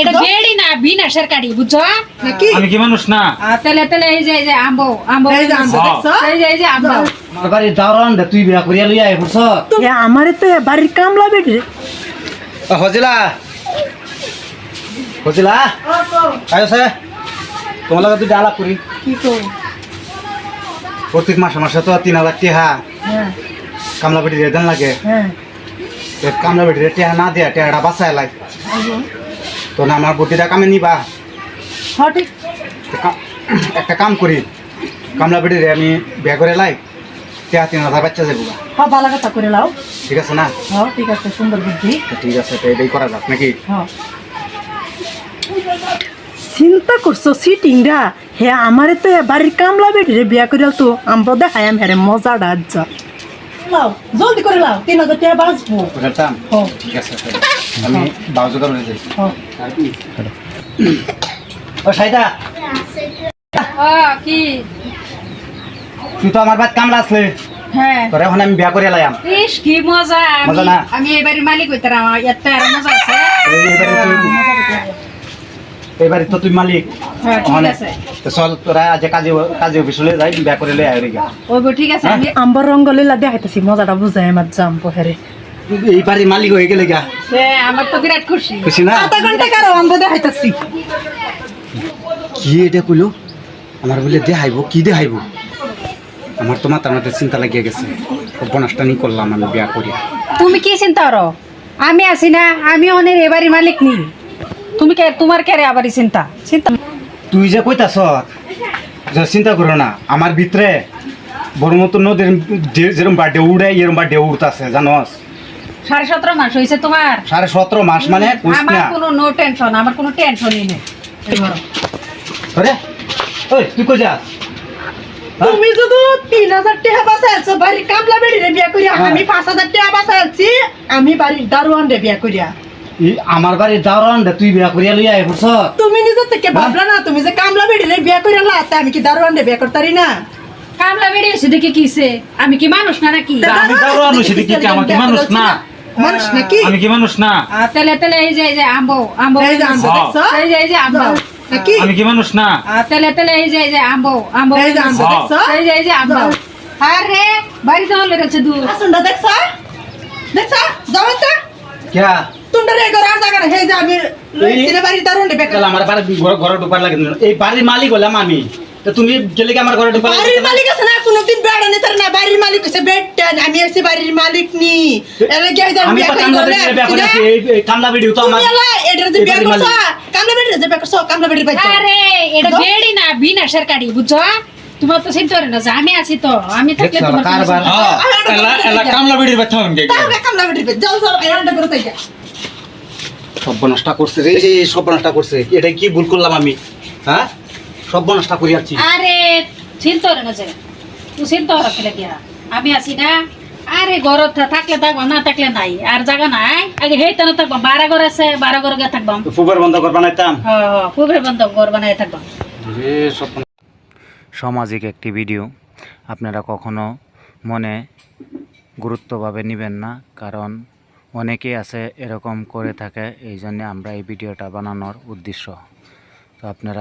এটা বেড়ি না বিনাশের কাড়ি বুঝছ নাকি আমি কি মানুষ না? তেলে তেলে এই যে এই যে আম্ব আম্ব এই যে আম্ব দেখছ? এই যে এই যে আম্ব বাড়ির দাওরান দে তুই বিয়া করিয়া লইয়া আই বুঝছ? আমারে তো বাড়ির কামলা বেটি। হজিলা হজিলা আয় সে। তোমার লাগে দুইটা আলাপ করি। কি কো? প্রত্যেক মাসে মাসে তো তিন হাজার টিহা। হ্যাঁ। কামলা বেটি রেদেন লাগে। হ্যাঁ। কামলা বেটি টিহা না দিয়া টিহাটা বাঁচায় লাগে তো না আমার বুদ্ধিটা কামে নিবা। সঠিক তো কা- একটা কাম করি। কামলা বেটিরে আমি বিয়া করে লাই। টিহা তিন হাজার বাচ্চা যাব। হ্যাঁ ভালো কথা করে লাও। ঠিক আছে না? হ্যাঁ ঠিক আছে সুন্দর বুদ্ধি। ঠিক আছে তো এটাই করা যাক নাকি? হ্যাঁ। চিন্তা করছ সিটিংরা হে আমারে তো এ বাড়ির কামলা বেটি রে বিয়া করে তো। আমরা দেখাই আমি হেরে মজা ডাজ্জা। লাও জলদি করে লাও তিন হাজার টাকা বাঁচবো। হ্যাঁ। ঠিক আছে আমি বাউজো করে যাই হ্যাঁ ও। সাইদা। কি? তুই তো আমার বাদ কামলা আসলে হ্যাঁ। তোর এখন আমি বিয়া করে লাইম ইস কি মজা। মজা না? আমি এবারে মালিক হইতাম এত আর মজা আছে। এইবারে তুই এইবারে তো তুই মালিক। হ্যাঁ ঠিক ওখানে। আছে। তো চল তোরা আজ কাজে কাজে অফিসলে যাই বিয়া করে লই আয় রেগা ঠিক আছে আমি আম্বার রঙ্গ লীলা দেখাইতেছি মজাটা বুঝাই আমার জাম হেরে। এই বাড়ির মালিক হয়ে গেলে গা। এ, আমার তো বিরাট খুশি। খুশি না? আধা ঘণ্টা কারও আমরা দেখাইতেছি। কি এটা কইলো? আমার বলে দেখাইব কি দেখাইব? আমার তো মাথার মধ্যে চিন্তা লাগিয়ে গেছে। উপন্যাসটা নি করলাম আমি বিয়া করি তুমি কি চিন্তা করো? আমি আছি না আমি অনেক এবারে মালিক নি। তুমি কে তোমার কে আবার চিন্তা? চিন্তা তুই যে কইতাছ যে চিন্তা করো না আমার ভিতরে বড় মতো নদীর যেরকম বা ঢেউ উড়ে এরকম বা ঢেউ উঠতেছে জানস? সাড়ে সতেরো মাস হয়েছে তোমার? সাড়ে সতেরো মাস মানে আমার না। কোনো নো টেনশন আমার কোনো টেনশনই নেই। আরে ওই তুই কই যাস? হ্যাঁ? তুমি যদি তিন হাজার টাকা বাঁচাইছো বাড়ির কামলা বেড়ি বিয়া করিয়া। হ্যাঁ। আমি পাঁচ হাজার টাকা বাঁচাইছি আমি বাড়ির দারোয়ান রে বিয়া করিয়া। আমার তুই বিয়া করিয়া লইয়া আই বুঝছ? তুমি নিজে থেকে ভাবলা না তুমি যে কামলা বেড়ি রে বিয়া করিয়া লাতে আমি কি দারোয়ান রে বিয়া করতারি না? কামলা বেরিয়েছে দেখে কিসে আমি কি মানুষ না নাকি? আমি দারোয়ান দেখি কি, আমার কি মানুষ না? মানুষ নাকি? আমি কি মানুষ? না। তেলে তেলে এই যে এই যে আম্ব আম্ব এই যে আম্ব। হ্যাঁ। এই যে এই যে আম্ব। নাকি? আমি কি মানুষ? না। তেলে তেলে এই যে এই যে আম্ব আম্ব। এই যে আম্ব হ্যাঁ। এই যে এই যে আম্ব। আরে বাড়িতে হলে রয়েছে দূর। আসুনটা দেখছ? দেখছ? যাও তো। কিয়া তোমরা রে ঘর আর জায়গা না হে যে আমি সিনে বাড়ির দারোয়ান রে বিয়া আমার বাড়ি ঘর ঘরে ঢুকার লাগে। এই বাড়ির মালিক হলাম আমি। তো তুমি গেলে কি আমার ঘরে বাড়ির মালিক আছে না? কোনোদিন বেড়া নিতে না। বাড়ির মালিক হচ্ছে বেডটান আমি হচ্ছে বাড়ির মালিক নি। এলে গিয়ে যাই আমি বলে আছি, এই- কামলা তো আমার এলা এটার যে বিয়া মালিক। কামলা যে বিয়া করছ? কামলা বাইতে আরে এটা বেড়ি না বিনাশের কাড়ি বুঝছ? তোমার তো চিন্তা করে না যে আমি আছি তো। আমি থাকলে তোমার কারবার। এলা এলা কামলা কামলা যাও যাও করে তাই সর্বনাশটা করছে রে এই সর্বনাশটা করছে এটা কি ভুল করলাম আমি? হ্যাঁ? সর্বনাশটা করি আছি আরে চিন্তা না তুই চিন্তা করা ফেলে গিয়া আমি আছি না। আরে ঘরত থাকলে থাকব না থাকলে নাই। আর জায়গা নাই। আগে থাকব বারা ঘর আছে বারা ঘর গিয়ে থাকবাম ফুবার বন্ধ করবা নাইতাম খুবই বন্ধ ঘর বানাই থাকবাম সামাজিক একটি ভিডিও। আপনারা কখনো মনে গুরুত্বভাবে নেবেন না কারণ অনেকেই আছে এরকম করে থাকে এই জন্যে আমরা এই ভিডিওটা বানানোর উদ্দেশ্য। তো আপনারা